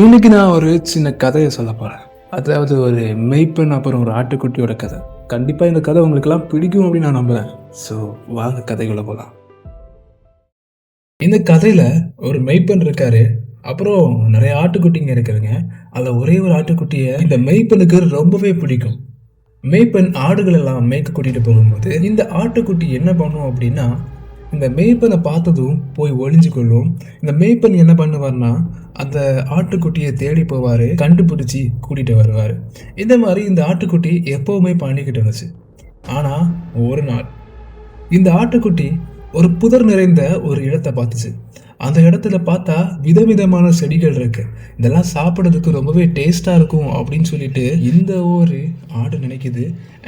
இன்னைக்கு நான் ஒரு சின்ன கதையை சொல்ல போகிறேன் அதாவது ஒரு மெய்ப்பெண் அப்புறம் ஒரு ஆட்டுக்குட்டியோட கதை. கண்டிப்பாக இந்த கதை உங்களுக்கெல்லாம் பிடிக்கும் அப்படின்னு நான் நம்புகிறேன் ஸோ வாங்க கதைகளை போகலாம் இந்த கதையில் ஒரு மெய்ப்பெண் இருக்காரு. அப்புறம் நிறைய ஆட்டுக்குட்டிங்க இருக்குதுங்க அதில் ஒரே ஒரு ஆட்டுக்குட்டியை இந்த மெய்ப்பெண்ணுக்கு ரொம்பவே பிடிக்கும். மெய்ப்பெண் ஆடுகள் எல்லாம் மேய்க்க கூட்டிகிட்டு போகும்போது இந்த ஆட்டுக்குட்டி என்ன பண்ணும் அப்படின்னா இந்த மேய்ப்பனை பார்த்ததும் போய் ஒளிஞ்சு கொள்ளும் இந்த மேய்ப்பன் என்ன பண்ணுவார்னா அந்த ஆட்டுக்குட்டியை தேடி போவார் கண்டுபிடிச்சி கூட்டிகிட்டு வருவார். இந்த மாதிரி இந்த ஆட்டுக்குட்டி எப்போவுமே பண்ணிக்கிட்டு இருந்துச்சு. ஆனால் ஒரு நாள் இந்த ஆட்டுக்குட்டி ஒரு புதர் நிறைந்த ஒரு இடத்தை பார்த்துச்சு. அந்த இடத்துல பார்த்தா விதவிதமான செடிகள் இருக்கு. இதெல்லாம் சாப்பிட்றதுக்கு ரொம்பவே டேஸ்ட்டாக இருக்கும் அப்படின்னு சொல்லிட்டு இந்த ஒரு ஆடு நினைக்குது.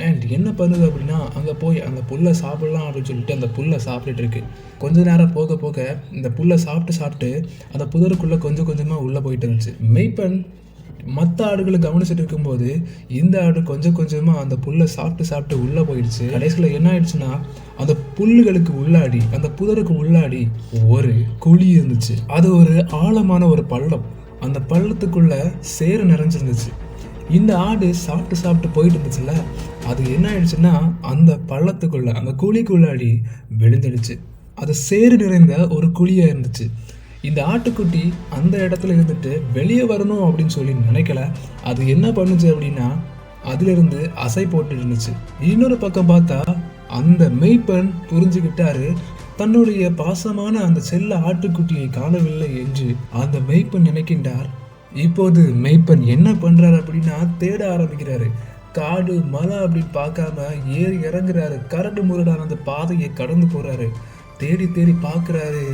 அண்ட் என்ன பண்ணுது அப்படின்னா அங்கே போய் அந்த புல்லை சாப்பிடலாம் அப்படின்னு சொல்லிட்டு அந்த புல்லை சாப்பிட்டுட்டு இருக்கு. கொஞ்ச நேரம் போக போக இந்த புல்லை சாப்பிட்டு சாப்பிட்டு அந்த புதருக்குள்ளே கொஞ்சம் கொஞ்சமாக உள்ளே போயிட்டு இருந்துச்சு. மெய்ப்பன் மற்ற ஆடுகளை கவனிச்சுட்டு இருக்கும்போது இந்த ஆடு கொஞ்சம் கொஞ்சமாக அந்த புல்லை சாப்பிட்டு சாப்பிட்டு உள்ளே போயிடுச்சு. கடைசியில் என்ன ஆயிடுச்சுன்னா அந்த புல்லுகளுக்கு உள்ளாடி அந்த புதருக்கு உள்ளாடி ஒரு குழி இருந்துச்சு. அது ஒரு ஆழமான ஒரு பள்ளம். அந்த பள்ளத்துக்குள்ள சேறு நிறைஞ்சிருந்துச்சு. இந்த ஆடு சாப்பிட்டு சாப்பிட்டு போயிட்டு இருந்துச்சுல்ல அது என்ன ஆயிடுச்சுன்னா அந்த பள்ளத்துக்குள்ள அந்த குழிக்குள்ளாடி விழுந்துடுச்சு. அது சேறு நிறைந்த ஒரு குழியா இருந்துச்சு. இந்த ஆட்டுக்குட்டி அந்த இடத்துல இருந்துட்டு வெளியே வரணும் அப்படின்னு சொல்லி நினைக்கல. அது என்ன பண்ணுச்சு அப்படின்னா அதிலிருந்து அசை போட்டு இருந்துச்சு. இன்னொரு பக்கம் பார்த்தா அந்த மெய்ப்பெண் புரிஞ்சுக்கிட்டாரு தன்னுடைய பாசமான அந்த செல்ல ஆட்டுக்குட்டியை காணவில்லை என்று அந்த மெய்ப்பெண் நினைக்கின்றார். இப்போது மெய்ப்பெண் என்ன பண்றாரு அப்படின்னா தேட ஆரம்பிக்கிறாரு. காடு மலை அப்படின்னு பார்க்காம ஏறி இறங்குறாரு. கரடு முரடான அந்த பாதையை கடந்து போறாரு. தேடி தேடி பார்க்குறாரு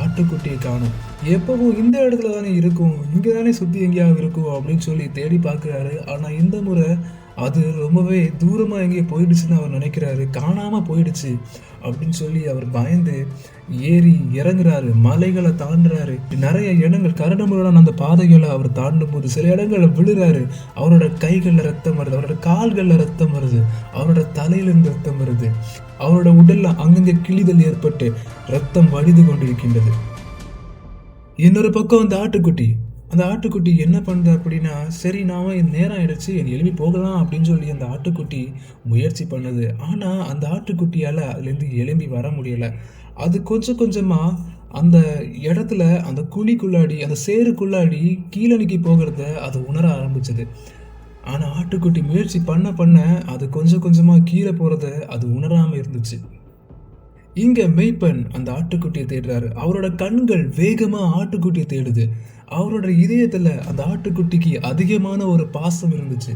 ஆட்டுக்குட்டியை காணும். எப்பவும் இந்த இடத்துல தானே இருக்கும். இங்கே தானே சுற்றி எங்கேயாவது இருக்கும் அப்படின்னு சொல்லி தேடி பார்க்குறாரு. ஆனால் இந்த முறை அது ரொம்பவே தூரமாக எங்கேயோ போயிடுச்சுன்னு அவர் நினைக்கிறாரு. காணாமல் போயிடுச்சு அப்படின்னு சொல்லி அவர் பயந்து ஏறி இறங்குறாரு. மலைகளை தாண்டுறாரு. நிறைய இடங்கள் கரடுமுரடான அந்த பாதைகளை அவர் தாண்டும் போது சில இடங்களில் விழுறாரு. அவரோட கைகளில் ரத்தம் வருது. அவரோட கால்களில் ரத்தம் வருது. அவரோட தலையிலிருந்து ரத்தம் வருது. அவரோட உடல்ல அங்கங்கே கிழிதல் ஏற்பட்டு ரத்தம் வடிந்து கொண்டிருக்கின்றது. இன்னொரு பக்கம் அந்த ஆட்டுக்குட்டி அந்த ஆட்டுக்குட்டி என்ன பண்ணுது அப்படின்னா சரி நான் என் நேரம் ஆயிடுச்சு என் எழுப்பி போகலாம் அப்படின்னு சொல்லி அந்த ஆட்டுக்குட்டி முயற்சி பண்ணுது. ஆனால் அந்த ஆட்டுக்குட்டியால் அதுலேருந்து எழும்பி வர முடியலை. அது கொஞ்சம் கொஞ்சமாக அந்த இடத்துல அந்த குழிக்குள்ளாடி அந்த சேருக்குள்ளாடி கீழணிக்கு போகிறத அது உணர ஆரம்பிச்சது. ஆனால் ஆட்டுக்குட்டி முயற்சி பண்ண பண்ண அது கொஞ்சம் கொஞ்சமாக கீழே போகிறத அது உணராமல் இருந்துச்சு. இங்க மெய்ப்பெண் அந்த ஆட்டுக்குட்டியை தேடுறாரு. அவரோட கண்கள் வேகமா ஆட்டுக்குட்டியை தேடுது. அவரோட இதயத்துல அந்த ஆட்டுக்குட்டிக்கு அதிகமான ஒரு பாசம் இருந்துச்சு.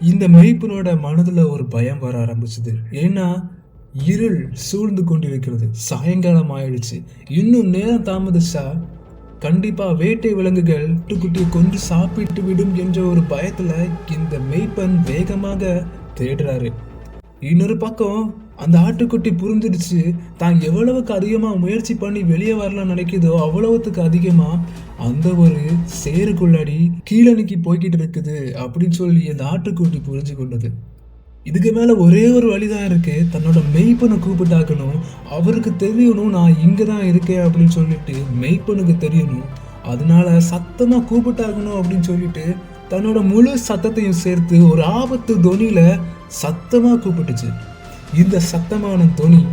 இந்த மெய்ப்பனோட மனதுல ஒரு பயம் வர ஆரம்பிச்சது. ஏன்னா இருள் சூழ்ந்து கொண்டிருக்கிறது. சாயங்காலம் ஆயிடுச்சு. இன்னும் நேரம் தாமதிச்சா கண்டிப்பா வேட்டை விலங்குகள் ஆட்டுக்குட்டியை கொண்டு சாப்பிட்டு விடும் என்ற ஒரு பயத்துல இந்த மெய்ப்பன் வேகமாக தேடுறாரு. இன்னொரு பக்கம் அந்த ஆட்டுக்குட்டி புரிஞ்சிடுச்சு. தான் எவ்வளவுக்கு அதிகமாக முயற்சி பண்ணி வெளியே வரலாம் நினைக்குதோ அவ்வளவுத்துக்கு அதிகமாக அந்த ஒரு சேருக்குள்ளாடி கீழனுக்கு போய்கிட்டு இருக்குது அப்படின்னு சொல்லி அந்த ஆட்டுக்குட்டி புரிஞ்சு கொண்டது. இதுக்கு மேலே ஒரே ஒரு வழிதான் இருக்கு. தன்னோட மெய்ப்பனை கூப்பிட்டாக்கணும். அவருக்கு தெரியணும் நான் இங்கே தான் இருக்கேன் அப்படின்னு சொல்லிட்டு மெய்ப்பனுக்கு தெரியணும். அதனால சத்தமாக கூப்பிட்டாகணும் அப்படின்னு சொல்லிட்டு தன்னோட முழு சத்தத்தையும் சேர்த்து ஒரு ஆபத்து துணியில சத்தமா கூப்பிட்டுச்சு. இந்த சத்தமான தொனி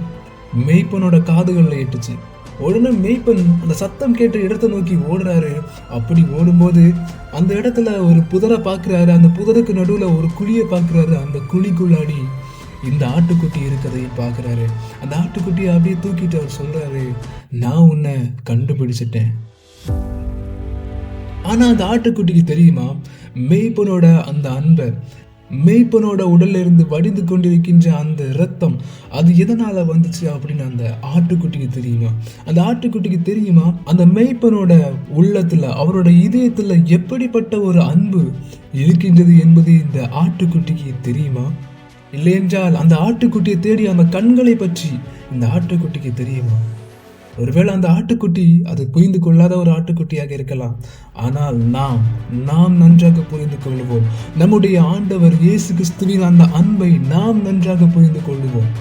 மெய்ப்பனோட காதுகளில் எட்டுச்சு. உடனே மெய்ப்பன் அந்த சத்தம் கேட்டு இடத்தை நோக்கி ஓடுறாரு. அப்படி ஓடும்போது அந்த இடத்துல ஒரு புதரை பார்க்குறாரு. அந்த புதருக்கு நடுவில் ஒரு குழியை பார்க்குறாரு. அந்த குழிக்குள்ளாடி இந்த ஆட்டுக்குட்டி இருக்கிறதை பார்க்குறாரு. அந்த ஆட்டுக்குட்டியை அப்படியே தூக்கிட்டு அவர் சொல்கிறாரு நான் உன்னை கண்டுபிடிச்சிட்டேன். ஆனா அந்த ஆட்டுக்குட்டிக்கு தெரியுமா? மெய்ப்பனோட அந்த அன்பை மெய்ப்பனோட உடல்ல இருந்து வடிந்து கொண்டிருக்கின்ற அந்த ரத்தம் அது எதனால வந்துச்சு அப்படின்னு அந்த ஆட்டுக்குட்டிக்கு தெரியுமா? அந்த ஆட்டுக்குட்டிக்கு தெரியுமா? அந்த மெய்ப்பனோட உள்ளத்துல அவரோட இதயத்துல எப்படிப்பட்ட ஒரு அன்பு இருக்கின்றது என்பது இந்த ஆட்டுக்குட்டிக்கு தெரியுமா? இல்லையென்றால் அந்த ஆட்டுக்குட்டியை தேடி அந்த கண்களை பற்றி இந்த ஆட்டுக்குட்டிக்கு தெரியுமா? ஒருவேளை அந்த ஆட்டுக்குட்டி அது புரிந்து கொள்ளாத ஒரு ஆட்டுக்குட்டியாக இருக்கலாம். ஆனால் நாம் நாம் நன்றாக புரிந்து கொள்வோம். நம்முடைய ஆண்டவர் இயேசு கிறிஸ்துவின் அந்த அன்பை நாம் நன்றாக புரிந்து கொள்வோம்.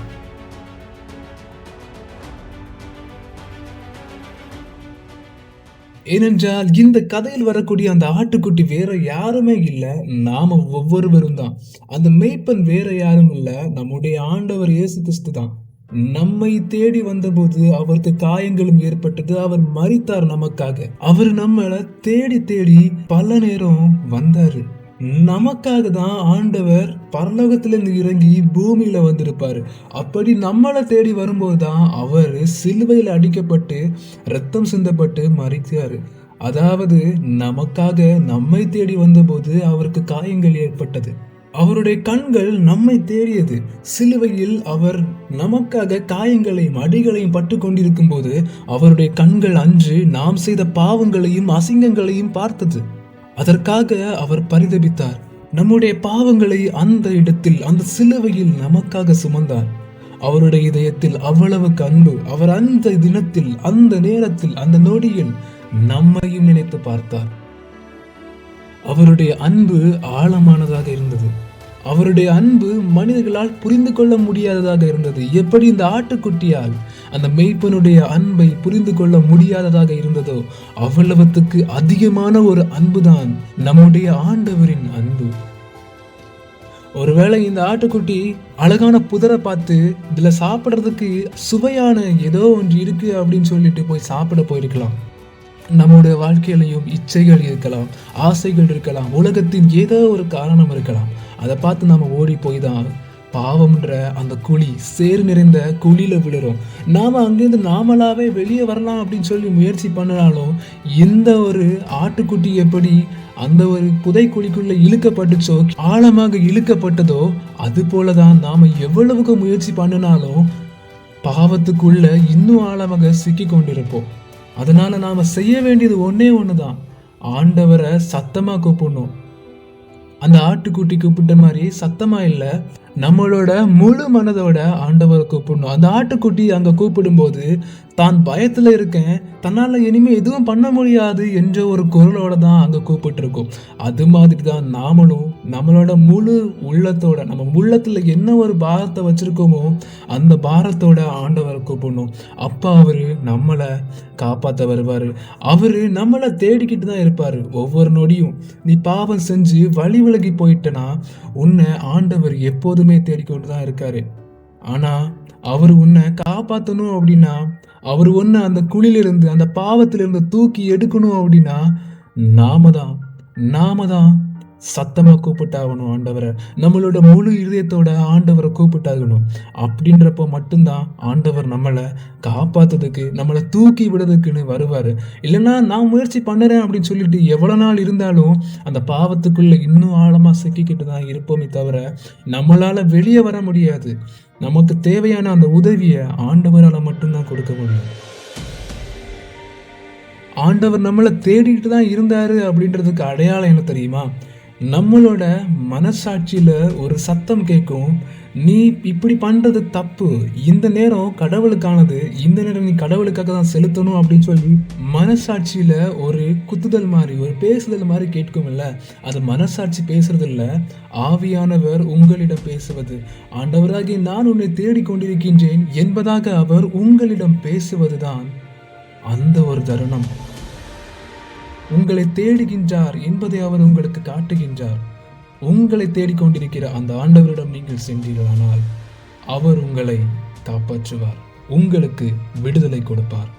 ஏனென்றால் இந்த கதையில் வரக்கூடிய அந்த ஆட்டுக்குட்டி வேற யாருமே இல்லை. நாம ஒவ்வொருவரும் தான். அந்த மெய்ப்பன் வேற யாரும் இல்ல. நம்முடைய ஆண்டவர் இயேசு கிறிஸ்து தான். நம்மை தேடி வந்தபோது அவருக்கு காயங்களும் ஏற்பட்டது. அவர் மறித்தார் நமக்காக. அவர் நம்மளை தேடி தேடி பல நேரம் வந்தாரு. நமக்காக தான் ஆண்டவர் பரலோகத்திலிருந்து இறங்கி பூமியில வந்திருப்பாரு. அப்படி நம்மளை தேடி வரும்போது தான் அவர் சிலுவையில் அடிக்கப்பட்டு ரத்தம் சிந்தப்பட்டு மறித்தாரு அதாவது நமக்காக நம்மை தேடி வந்தபோது அவருக்கு காயங்கள் ஏற்பட்டது. அவருடைய கண்கள் நம்மை தேடியது. சிலுவையில் அவர் நமக்காக காயங்களையும் அடிகளையும் பட்டு கொண்டிருக்கும் போது அவருடைய கண்கள் அன்று நாம் செய்த பாவங்களையும் அசிங்கங்களையும் பார்த்தது. அதற்காக அவர் பரிதபித்தார். நம்முடைய பாவங்களை அந்த இடத்தில் அந்த சிலுவையில் நமக்காக சுமந்தார். அவருடைய இதயத்தில் அவ்வளவுக்கு அன்பு. அவர் அந்த தினத்தில் அந்த நேரத்தில் அந்த நொடியில் நம்மையும் நினைத்து பார்த்தார். அவருடைய அன்பு ஆழமானதாக இருந்தது. அவருடைய அன்பு மனிதர்களால் புரிந்து கொள்ள முடியாததாக இருந்தது. எப்படி இந்த ஆட்டுக்குட்டியால் அந்த மெய்ப்பனுடைய அன்பை புரிந்து கொள்ள முடியாததாக இருந்ததோ அவ்வளவுத்துக்கு அதிகமான ஒரு அன்புதான் நம்முடைய ஆண்டவரின் அன்பு. ஒருவேளை இந்த ஆட்டுக்குட்டி அழகான புதரை பார்த்து இதில் சாப்பிட்றதுக்கு சுவையான ஏதோ ஒன்று இருக்கு அப்படின்னு சொல்லிட்டு போய் சாப்பிட போயிருக்கலாம். நம்முடைய வாழ்க்கையிலையும் இச்சைகள் இருக்கலாம் ஆசைகள் இருக்கலாம் உலகத்தின் ஏதோ ஒரு காரணம் இருக்கலாம். அதை பார்த்து நாம் ஓடி போய் தான் பாவம்ன்ற அந்த குழி சேர் நிறைந்த குழியில் விழுறோம். நாம் அங்கேருந்து நாமளாவே வெளியே வரலாம் அப்படின்னு சொல்லி முயற்சி பண்ணினாலும் எந்த ஒரு ஆட்டுக்குட்டி எப்படி அந்த ஒரு புதை குழிக்குள்ளே இழுக்கப்பட்டுச்சோ ஆழமாக இழுக்கப்பட்டதோ அது போலதான் நாம் எவ்வளவுக்கு முயற்சி பண்ணினாலும் பாவத்துக்குள்ளே இன்னும் ஆழமாக சிக்கி கொண்டிருப்போம் அதனால நாம செய்ய வேண்டியது ஒன்னே ஒண்ணுதான். ஆண்டவரை சத்தமா கூப்பிடணும். அந்த ஆட்டுக்குட்டி கூப்பிட்ட மாதிரி சத்தமா இல்லை நம்மளோட முழு மனதோட ஆண்டவரை கூப்பிடணும். அந்த ஆட்டுக்குட்டி அங்கே கூப்பிடும்போது தான் பயத்தில் இருக்கேன். தன்னால் இனிமேல் எதுவும் பண்ண முடியாது என்ற ஒரு குரலோட தான் அங்கே கூப்பிட்டுருக்கோம். அது மாதிரி தான் நாமளும் நம்மளோட முழு உள்ளத்தோட நம்ம உள்ளத்தில் என்ன ஒரு பாரத்தை வச்சுருக்கோமோ அந்த பாரத்தோட ஆண்டவரை கூப்பிடணும். அப்போ அவர் நம்மளை காப்பாற்ற வருவார். அவர் நம்மளை தேடிக்கிட்டு தான் இருப்பார். ஒவ்வொரு நொடியும் நீ பாவம் செஞ்சு வழி விலகி போயிட்டனா உன்னை ஆண்டவர் எப்போதுமே தேடிக்கொண்டு தான் இருக்காரு. ஆனா அவர் உன்னை காப்பாற்றணும் அப்படின்னா அவர் உன்னை அந்த குழிலிருந்து அந்த பாவத்திலிருந்து தூக்கி எடுக்கணும் அப்படின்னா நாம தான் நாம தான் சத்தமா கூப்பிட்டாகணும் ஆண்டவரை. நம்மளோட முழு இதயத்தோட ஆண்டவரை கூப்பிட்டாகணும். அப்படின்றப்ப மட்டும்தான் ஆண்டவர் நம்மளை காப்பாத்துறதுக்கு நம்மளை தூக்கி விடுறதுக்குன்னு வருவாரு. இல்லைன்னா நான் முயற்சி பண்ணுறேன் அப்படின்னு சொல்லிட்டு எவ்வளோ நாள் இருந்தாலும் அந்த பாவத்துக்குள்ள இன்னும் ஆழமா சிக்கிக்கிட்டு தான் இருப்போமே தவிர நம்மளால வெளியே வர முடியாது. நமக்கு தேவையான அந்த உதவியை ஆண்டவரால் மட்டும்தான் கொடுக்க முடியும். ஆண்டவர் நம்மளை தேடிட்டு தான் இருந்தாரு அப்படின்றதுக்கு அடையாளம் என்ன தெரியுமா? நம்மளோட மனசாட்சியில் ஒரு சத்தம் கேட்கும். நீ இப்படி பண்ணுறது தப்பு. இந்த நேரம் கடவுளுக்கானது. இந்த நேரம் நீ கடவுளுக்காக தான் செலுத்தணும் அப்படின்னு சொல்லி மனசாட்சியில் ஒரு குத்துதல் மாதிரி ஒரு பேசுதல் மாதிரி கேட்கும்ல. அது மனசாட்சி பேசுறது இல்லை ஆவியானவர் உங்களிடம் பேசுவது. ஆண்டவராகி நான் உன்னை தேடிக்கொண்டிருக்கின்றேன் என்பதாக அவர் உங்களிடம் பேசுவது தான் அந்த ஒரு தருணம். உங்களை தேடுகின்றார் என்பதை அவர் உங்களுக்கு காட்டுகின்றார். உங்களை தேடிக்கொண்டிருக்கிற அந்த ஆண்டவரிடம் நீங்கள் சென்றீர்களானால் அவர் உங்களை காப்பாற்றுவார் உங்களுக்கு விடுதலை கொடுப்பார்.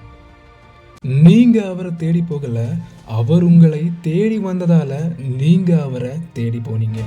நீங்க அவரை தேடி போகல அவர் உங்களை தேடி வந்ததால நீங்க அவரை தேடி போனீங்க.